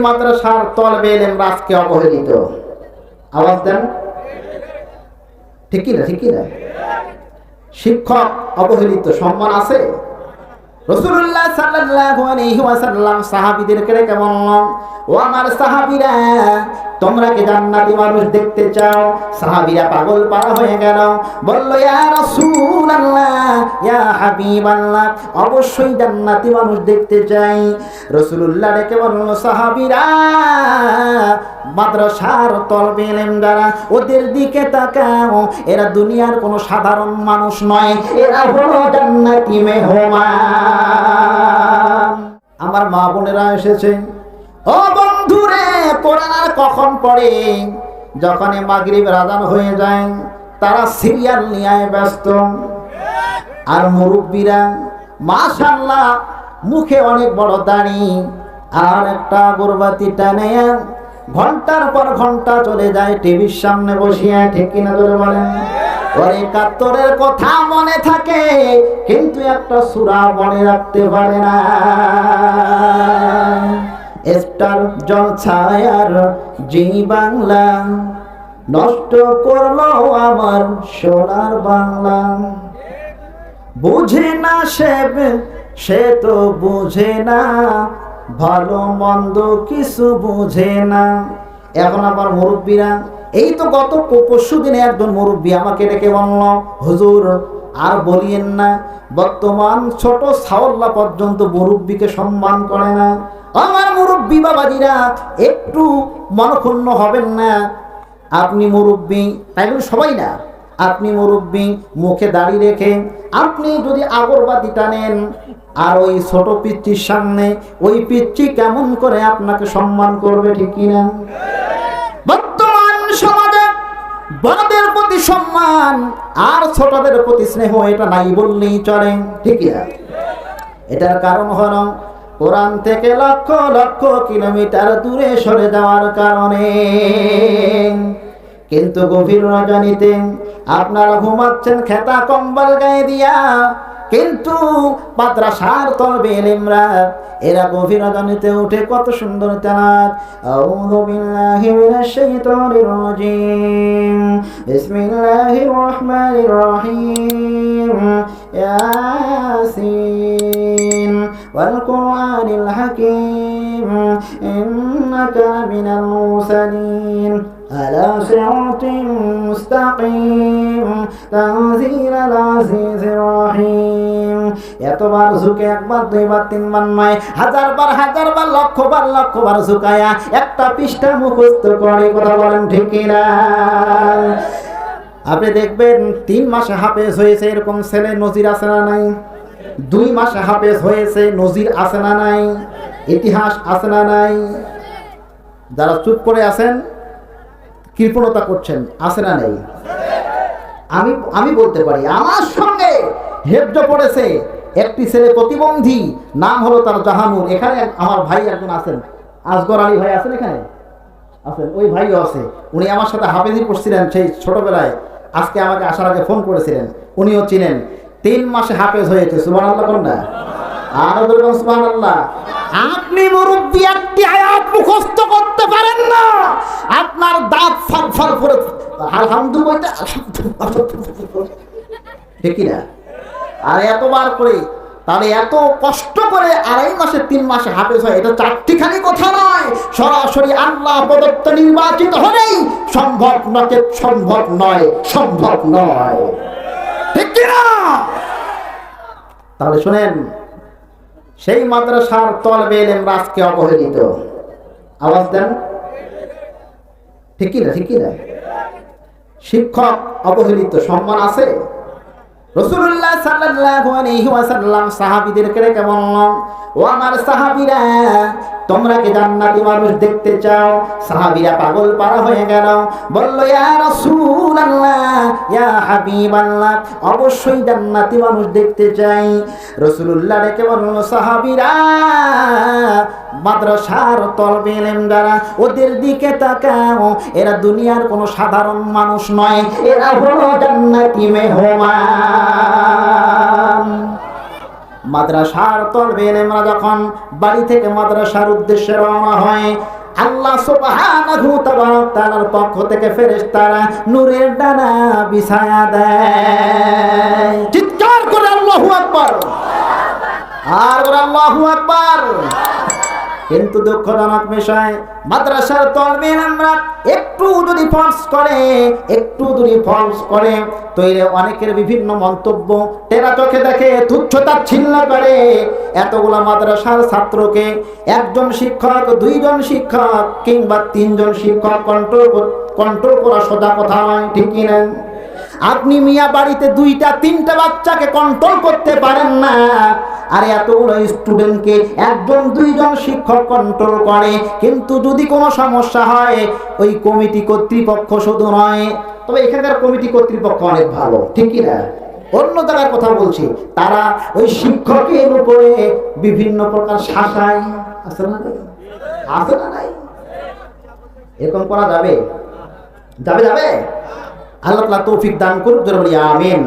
মাদ্রাসার তলবে এলেম রাজকে অবহেলিত। আওয়াজ দেন। ঠিক না ঠিক না। শিক্ষক অবহেলিত, সম্মান আছে? রসুল্লাহ ও আমার সাহাবীরা, তোমরা কি জান্নাতি মানুষ দেখতে চাও? সাহাবীরা পাগল পারা হয়ে গেল। বলল, ইয়া ইয়া হাবিবাল্লাহ, অবশ্যই জান্নাতি মানুষ দেখতে চাই। রাসূলুল্লাহ রেখে বলল, সাহাবীরা, মাদ্রাসার তলবে দ্বারা ওদের দিকে তাকাও। এরা দুনিয়ার কোনো সাধারণ মানুষ নয়, এরা হলো জান্নাতি মেহমান। আমার মা বোনেরা এসেছে। ও বন্ধুরে, কোরআন আর কখন পড়ে? যখন মাগরিব রাজান হয়ে যায়, তারা সিরিয়াল নিয়ে ব্যস্ত। আর মুরব্বীরা মাশাল্লাহ মুখে অনেক বড় দাড়ি আর একটা আগরবাতি টানে। ঘণ্টার পর ঘণ্টা চলে যায়, টিভির সামনে বসিয়া ঠিক কিনা ধরে বলেন। ওর একাত্তরের কথা মনে থাকে, কিন্তু একটা সুরা মনে রাখতে পারে না। স্টার জলছায়ার জি বাংলা, নষ্ট করল আমার সোনার বাংলা। বুঝে না সে সে তো বুঝে না। ভালো মন্দ কিছু বুঝে না। এখন আবার মুরব্বীরা, এই তো গত পরশু দিনে একজন মুরব্বী আমাকে ডেকে বলল, হুজুর, আর বলিয়েন না, বর্তমান ছোট সাওল্লা পর্যন্ত মুরব্বীকে সম্মান করে না। আমার মুরব্বী বাবাজিরা, একটু মনক্ষুণ্ণ হবেন না। আপনি মুরব্বী, তাই সবাই না। আপনি মুরব্বী, মুখে দাড়ি রেখে আপনি যদি আগরবাতি টানেন, আর ওই ছোট পিচ্চির সামনে ওই পিচ্চি কেমন করে আপনাকে সম্মান করবে, ঠিক না? বর্তমান সমাজে বড়দের প্রতি সম্মান আর ছোটদের প্রতি স্নেহ, এটা নাই বললেই না? এটার কারণ হলো থেকে লক্ষ লক্ষ কিলোমিটার দূরে সরে যাওয়ার কারণে কিন্তু গভীর রজনীতে আপনারা ঘুমাচ্ছেন খেতা কম্বল গায়ে দিয়া। কিন্তু মাদ্রাসার তলবে এলিমরা এরা গভীর রজনীতে উঠে কত সুন্দর তেলাত আউযু বিল্লাহি মিনাশ শাইতানির রাজিম। বিসমিল্লাহির রহমানির রহিম। ইয়াসিন ওয়াল কুরআনিল হাকীম। ইন্নাকা মিনাল মুরসালিন। على صراط مستقيم تنزيل العزيز الرحيم এতবার ঝুঁকে একবার দুইবার তিনবার নয় হাজার বার হাজার বার লক্ষ বার লক্ষ বার ঝুঁকায়া একটা পৃষ্ঠা মুখস্থ করে কথা বলেন ঠিক না আপনি দেখবেন তিন মাসে হাফেজ হয়েছে এরকম ছেলে নজির আছে না নাই দুই মাসে হাফেজ হয়েছে নজির আছে না নাই ইতিহাস আছে না নাই যারা চুপ করে আছেন কৃপণতা করছেন, আছে না নেই? আমি আমি বলতে পারি, আমার সঙ্গে হেফজ পড়েছে একটি ছেলে প্রতিবন্ধী, নাম হলো তার জাহানুর। এখানে আমার ভাই একজন আছেন। আসগর আলী ভাই আছেন এখানে? আছেন, ওই ভাইও আছে। উনি আমার সাথে হাফেজি পড়ছিলেন সেই ছোটবেলায়। আজকে আমাকে আসার আগে ফোন করেছিলেন। উনিও চিনেন। তিন মাসে হাফেজ হয়েছে সুবান আল্লাহ কোন না? আরও দুর্গম আল্লাহ আপনি মুরব্বী, একটি আয়াত মুখস্থ করতে পারেন না। আপনার দাঁত ফাল ফাল করে আলহামদুলিল্লাহ ঠিক না আর এতবার করে, তাহলে এত কষ্ট করে আড়াই মাসে, তিন মাসে হাফেজ হয়, এটা চারটিখানি কথা নয়। সরাসরি আল্লাহ প্রদত্ত নির্বাচিত হলেই সম্ভব নচে, সম্ভব নয় সম্ভব নয়। ঠিক কিনা? তাহলে শুনেন সেই মাদ্রাসার তলবে এলেন রাজকে অবহেলিত। আওয়াজ দেন? ঠিকই না, ঠিক কি না? শিক্ষক অবহেলিত, সম্মান আছে? রসুল্লাহ সাল্লাল্লাহু আলাইহি ওয়াসাল্লাম সাহাবীদেরকে রেখে বলল ও আমার সাহাবীরা, তোমরা কি জান্নাতি মানুষ দেখতে চাও? সাহাবীরা পাগল পারা হয়ে গেল। বলল, ইয়া রাসূলুল্লাহ, ইয়া হাবিবাল্লাহ, অবশ্যই জান্নাতি মানুষ দেখতে চাই। রাসূলুল্লাহ রেখে বলল, সাহাবীরা মাদ্রাসার তলবে দ্বারা ওদের দিকে তাকাও, এরা দুনিয়ার কোনো সাধারণ মানুষ নয়, এরা হলো জান্নাতি মেহমান। মাদ্রাসার তলবে এলেমরা যখন বাড়ি থেকে মাদ্রাসার উদ্দেশ্যে রওনা হয়, আল্লাহ সুবহানাহু তাআলার পক্ষ থেকে ফেরেশতারা নূরের ডানা বিছায়া দেয়। চিৎকার করে আল্লাহু আকবার। আর আল্লাহু আকবার। কিন্তু দুঃখজনক বিষয়, মাদ্রাসার তলবেন আমরা একটু যদি ফলস করে, একটু যদি ফলস করে তৈরি অনেকের বিভিন্ন মন্তব্য টেরা চোখে দেখে তুচ্ছতা ছিন্ন করে। এতগুলো মাদ্রাসার ছাত্রকে একজন শিক্ষক, দুইজন শিক্ষক কিংবা তিনজন শিক্ষক কন্ট্রোল কন্ট্রোল করা সোজা কথা নয় ঠিক কিনা আপনি মিয়া বাড়িতে দুইটা, তিনটা বাচ্চাকে কন্ট্রোল করতে পারেন না। আর এতগুলো স্টুডেন্টকে একজন, দুইজন শিক্ষক কন্ট্রোল করে। কিন্তু যদি কোনো সমস্যা হয়, ওই কমিটি কর্তৃপক্ষ শুধু নয়, তবে এখানকার কমিটি কর্তৃপক্ষ অনেক ভালো, ঠিক কি না? অন্য জায়গার কথা বলছি, তারা ওই শিক্ষকের উপরে বিভিন্ন প্রকার শাসায় আছে না? আছে না নাই? এরকম করা যাবে? যাবে যাবে? আল্লাহ তৌফিক দান করুক আমিন।